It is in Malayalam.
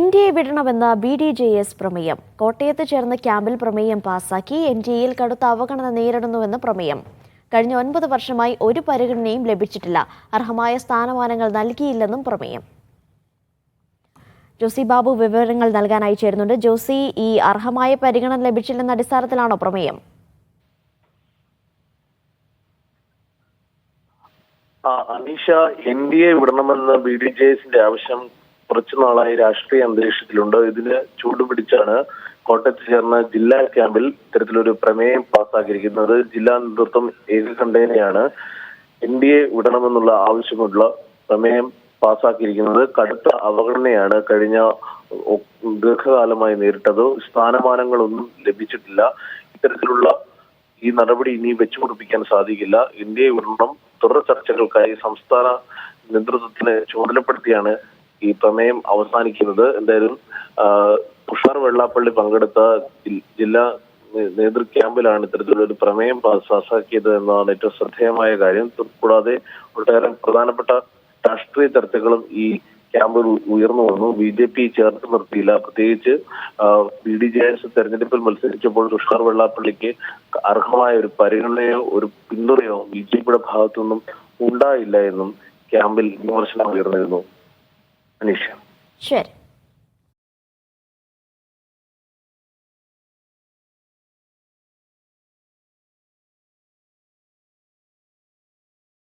എൻ വിടണമെന്ന ബി ഡി ജെ എസ് പ്രമേയം. കോട്ടയത്ത് ചേർന്ന ക്യാമ്പിൽ പ്രമേയം പാസാക്കി എൻ ഡി എയിൽ കടുത്ത അവഗണന നേരിടുന്നുവെന്ന് പ്രമേയം. കഴിഞ്ഞ ഒൻപത് വർഷമായി ഒരു പരിഗണനയും ലഭിച്ചിട്ടില്ല. അർഹമായ സ്ഥാനമാനങ്ങൾ നൽകിയില്ലെന്നും പ്രമേയം. ജോസി ബാബു വിവരങ്ങൾ നൽകാനായി ചേരുന്നുണ്ട്. ജോസി ഈ അർഹമായ പരിഗണന ലഭിച്ചില്ലെന്ന അടിസ്ഥാനത്തിലാണോ പ്രമേയം? അനീഷ എൻ ഡി എ വിടണമെന്ന ബി ഡി ജെ എസിന്റെ ആവശ്യം കുറച്ചു നാളായി രാഷ്ട്രീയ അന്തരീക്ഷത്തിലുണ്ട്. ഇതിന് ചൂടുപിടിച്ചാണ് കോട്ടയത്ത് ചേർന്ന ജില്ലാ ക്യാമ്പിൽ ഇത്തരത്തിലൊരു പ്രമേയം പാസ്സാക്കിയിരിക്കുന്നത്. ജില്ലാ നേതൃത്വം ഏകകണ്ഠേനയാണ് എൻ ഡി എ വിടണമെന്നുള്ള ആവശ്യമുള്ള പ്രമേയം പാസ്സാക്കിയിരിക്കുന്നത്. കടുത്ത അവഗണനയാണ് കഴിഞ്ഞ ദീർഘകാലമായി നേരിട്ടത്. സ്ഥാനമാനങ്ങളൊന്നും ലഭിച്ചിട്ടില്ല. ഇത്തരത്തിലുള്ള ഈ നടപടി ഇനി വെച്ചുപിടിപ്പിക്കാൻ സാധിക്കില്ല. ഇന്ത്യയെ വിടണം. തുടർ ചർച്ചകൾക്കായി സംസ്ഥാന നേതൃത്വത്തിന് ചുമതലപ്പെടുത്തിയാണ് ഈ പ്രമേയം അവസാനിക്കുന്നത്. എന്തായാലും തുഷാർ വെള്ളാപ്പള്ളി പങ്കെടുത്ത ജില്ലാ നേതൃ ക്യാമ്പിലാണ് ഇത്തരത്തിലൊരു പ്രമേയം പാസാക്കിയത് എന്നതാണ് ഏറ്റവും ശ്രദ്ധേയമായ കാര്യം. കൂടാതെ ഒട്ടേറെ പ്രധാനപ്പെട്ട രാഷ്ട്രീയ ചർച്ചകളും ഈ ക്യാമ്പിൽ ഉയർന്നു വന്നു. ബി ജെ പി ചേർത്ത് നിർത്തിയില്ല. പ്രത്യേകിച്ച് ബി ഡി ജെ എസ് തെരഞ്ഞെടുപ്പിൽ മത്സരിച്ചപ്പോൾ തുഷാർ വെള്ളാപ്പള്ളിക്ക് അർഹമായ ഒരു പരിഗണനയോ ഒരു പിന്തുണയോ ബി ജെ പിയുടെ ഭാഗത്തുനിന്നും ഉണ്ടായില്ല എന്നും ക്യാമ്പിൽ വിമർശനം ഉയർന്നിരുന്നു. അനീഷ ശരി